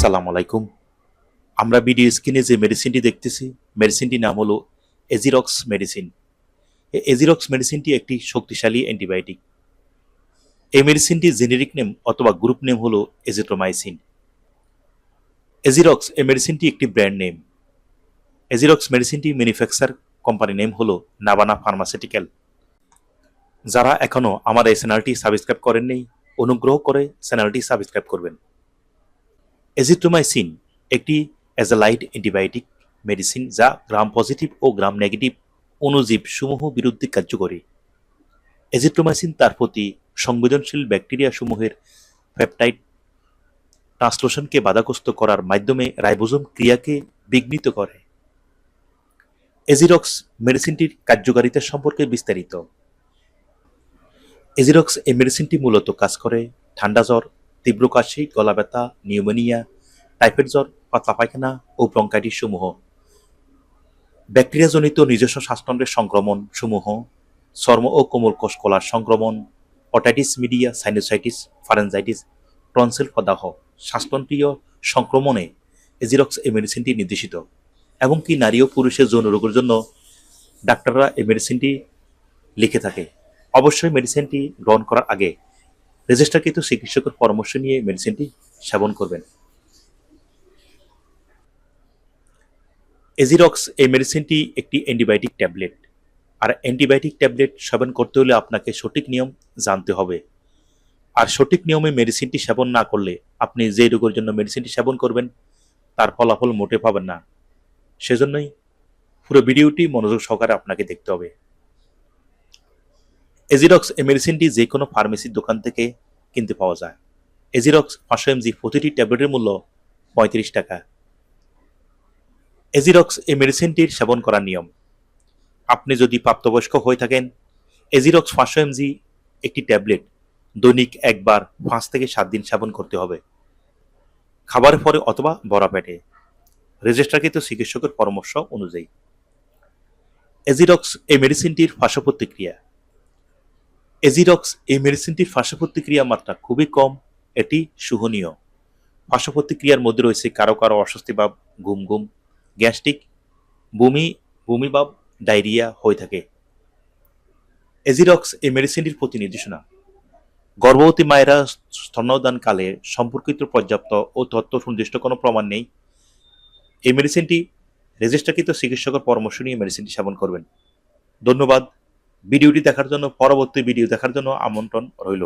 আসসালামু আলাইকুম। আমরা ভিডিও স্ক্রিনে যে মেডিসিনটি দেখতেছি মেডিসিনটির নাম হলো এজিরক্স মেডিসিন এজিরক্স মেডিসিনটি একটি শক্তিশালী অ্যান্টিবায়োটিক এই মেডিসিনটি জেনেরিক নেম অথবা গ্রুপ নেম হলো এজিট্রোমাইসিন এজিরক্স এই মেডিসিনটি একটি ব্র্যান্ড নেম এজিরক্স মেডিসিনটি ম্যানুফ্যাকচার কোম্পানি নেম হলো নাবানা ফার্মাসিউটিক্যাল যারা এখনও আমার এই চ্যানেলটি সাবস্ক্রাইব করেননি অনুগ্রহ করে চ্যানেলটি সাবস্ক্রাইব করবেন। এজিথ্রোমাইসিন একটি অ্যাজালাইড অ্যান্টিবায়োটিক মেডিসিন যা গ্রাম পজিটিভ ও গ্রাম নেগেটিভ অণুজীব সমূহ বিরুদ্ধে কার্যকরী এজিথ্রোমাইসিন তার প্রতি সংবেদনশীল ব্যাকটেরিয়া সমূহের পেপটাইড ট্রান্সলোশনকে বাধাগ্রস্ত করার মাধ্যমে রাইবোজোম ক্রিয়াকে বিঘ্নিত করে। এজিরক্স মেডিসিনটির কার্যকারিতা সম্পর্কে বিস্তারিত। এজিরক্স এই মেডিসিনটি মূলত কাজ করে ঠান্ডা জ্বর তীব্র কাশি, গলা ব্যথা, নিউমোনিয়া, টাইফয়েড জ্বর, পাতলা পায়খানা ও ব্রঙ্কাইটিস সমূহ ব্যাকটেরিয়াজনিত নিজস্ব শ্বাসতন্ত্রের সংক্রমণ সমূহ চর্ম ও কোমল কোষ কলার সংক্রমণ, otitis media, sinusitis, pharyngitis, tonsil প্রদাহ, শ্বাসতন্ত্রীয় সংক্রমণে এজিরক্স এই মেডিসিনটি নির্দেশিত। এবং কি নারী ও পুরুষের যৌন রোগের জন্য ডাক্তাররা এই মেডিসিনটি লিখে থাকে। অবশ্যই মেডিসিনটি গ্রহণ করার আগে রেজিস্টারকৃত চিকিৎসকের পরামর্শ নিয়ে মেডিসিনটি সেবন করবেন। এজিরক্স এই মেডিসিনটি একটি অ্যান্টিবায়োটিক ট্যাবলেট আর অ্যান্টিবায়োটিক ট্যাবলেট সেবন করতে হলে আপনাকে সঠিক নিয়ম জানতে হবে। আর সঠিক নিয়মে মেডিসিনটি সেবন না করলে আপনি যে রোগের জন্য মেডিসিনটি সেবন করবেন, তার ফলাফল মোটে পাবেন না। সেজন্যই পুরো ভিডিওটি মনোযোগ সহকারে আপনাকে দেখতে হবে। এজিরক্স এই মেডিসিনটি যে কোনো ফার্মেসির দোকান থেকে কিনতে পাওয়া যায়। এজিরক্স পাঁচশো এমজি প্রতিটি ট্যাবলেটের মূল্য পঁয়ত্রিশ টাকা। এজিরক্স এই মেডিসিনটির সেবন করার নিয়ম। আপনি যদি প্রাপ্তবয়স্ক হয়ে থাকেন এজিরক্স পাঁচশো এমজি একটি ট্যাবলেট দৈনিক একবার পাঁচ থেকে সাত দিন সেবন করতে হবে। খাবারের পরে অথবা বড়া পেটে। রেজিস্টারকৃত চিকিৎসকের পরামর্শ অনুযায়ী। এজিরক্স এই মেডিসিনটির পার্শ্ব প্রতিক্রিয়া। এজিরক্স এই মেডিসিনটির পার্শ্ব প্রতিক্রিয়া মাত্রা খুবই কম, এটি সুহনীয় পার্শ্ব প্রতিক্রিয়ার মধ্যে রয়েছে কারও কারও অস্বস্তি ভাব, ঘুম ঘুম, গ্যাস্ট্রিক, বমি বমি ভাব, ডায়রিয়া হয়ে থাকে। এজিরক্স এই মেডিসিনটির প্রতি নির্দেশনা। গর্ভবতী মায়েরা স্তন্যদানকালে সম্পর্কিত পর্যাপ্ত ও তথ্য সুনির্দিষ্ট কোনো প্রমাণ নেই। এই মেডিসিনটি রেজিস্টারকৃত চিকিৎসকের পরামর্শ নিয়ে মেডিসিনটি সেবন করবেন। ধন্যবাদ। ভিডিওটি দেখার জন্য পরবর্তী ভিডিও দেখার জন্য আমন্ত্রণ রইল।